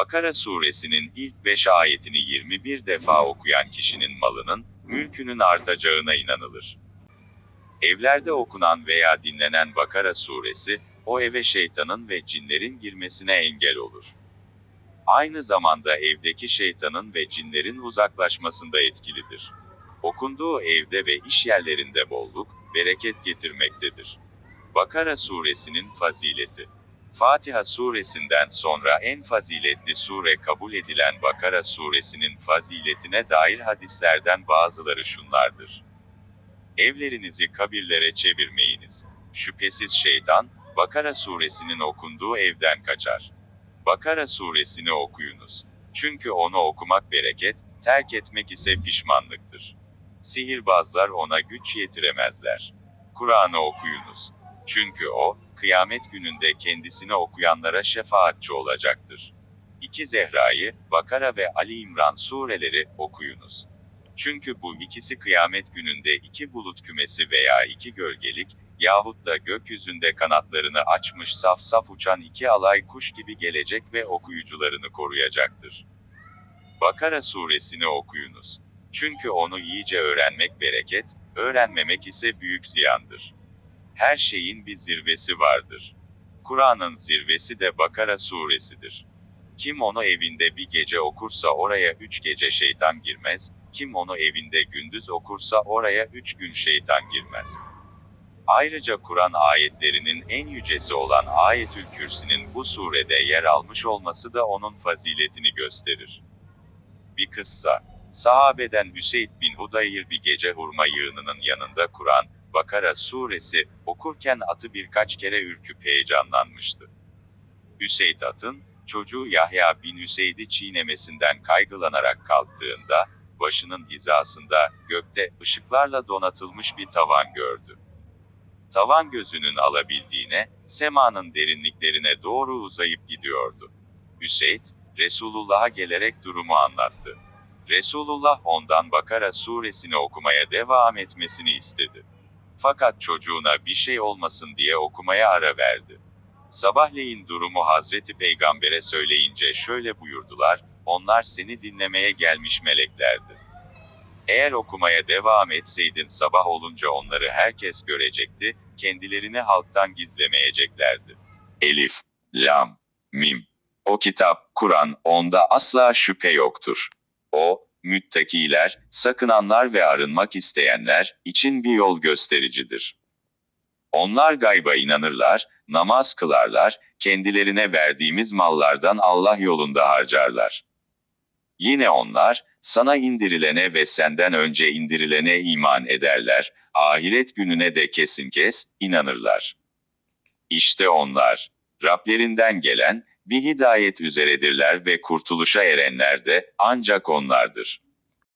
Bakara suresinin ilk 5 ayetini 21 defa okuyan kişinin malının, mülkünün artacağına inanılır. Evlerde okunan veya dinlenen Bakara suresi, o eve şeytanın ve cinlerin girmesine engel olur. Aynı zamanda evdeki şeytanın ve cinlerin uzaklaşmasında etkilidir. Okunduğu evde ve iş yerlerinde bolluk, bereket getirmektedir. Bakara suresinin fazileti Fatiha suresinden sonra en faziletli sure kabul edilen Bakara suresinin faziletine dair hadislerden bazıları şunlardır. Evlerinizi kabirlere çevirmeyiniz. Şüphesiz şeytan, Bakara suresinin okunduğu evden kaçar. Bakara suresini okuyunuz. Çünkü onu okumak bereket, terk etmek ise pişmanlıktır. Sihirbazlar ona güç yetiremezler. Kur'an'ı okuyunuz. Çünkü o, kıyamet gününde kendisini okuyanlara şefaatçi olacaktır. İki Zehra'yı, Bakara ve Ali İmran sureleri okuyunuz. Çünkü bu ikisi kıyamet gününde iki bulut kümesi veya iki gölgelik, yahut da gökyüzünde kanatlarını açmış saf saf uçan iki alay kuş gibi gelecek ve okuyucularını koruyacaktır. Bakara suresini okuyunuz. Çünkü onu iyice öğrenmek bereket, öğrenmemek ise büyük ziyandır. Her şeyin bir zirvesi vardır. Kur'an'ın zirvesi de Bakara suresidir. Kim onu evinde bir gece okursa oraya üç gece şeytan girmez, kim onu evinde gündüz okursa oraya üç gün şeytan girmez. Ayrıca Kur'an ayetlerinin en yücesi olan Ayetül Kürsi'nin bu surede yer almış olması da onun faziletini gösterir. Bir kıssa. Sahabeden Üseyd bin Hudayr bir gece hurma yığınının yanında Kur'an, Bakara suresi, okurken atı birkaç kere ürküp heyecanlanmıştı. Üseyd atın, çocuğu Yahya bin Üseyd'i çiğnemesinden kaygılanarak kalktığında, başının hizasında, gökte, ışıklarla donatılmış bir tavan gördü. Tavan gözünün alabildiğine, semanın derinliklerine doğru uzayıp gidiyordu. Üseyd, Resulullah'a gelerek durumu anlattı. Resulullah ondan Bakara suresini okumaya devam etmesini istedi. Fakat çocuğuna bir şey olmasın diye okumaya ara verdi. Sabahleyin durumu Hazreti Peygamber'e söyleyince şöyle buyurdular, onlar seni dinlemeye gelmiş meleklerdi. Eğer okumaya devam etseydin sabah olunca onları herkes görecekti, kendilerini halktan gizlemeyeceklerdi. Elif, Lam, Mim. O kitap, Kur'an, onda asla şüphe yoktur. O, müttakiler, sakınanlar ve arınmak isteyenler için bir yol göstericidir. Onlar gayba inanırlar, namaz kılarlar, kendilerine verdiğimiz mallardan Allah yolunda harcarlar. Yine onlar, sana indirilene ve senden önce indirilene iman ederler, ahiret gününe de kesin kes, inanırlar. İşte onlar, Rablerinden gelen, bir hidayet üzeredirler ve kurtuluşa erenler de ancak onlardır.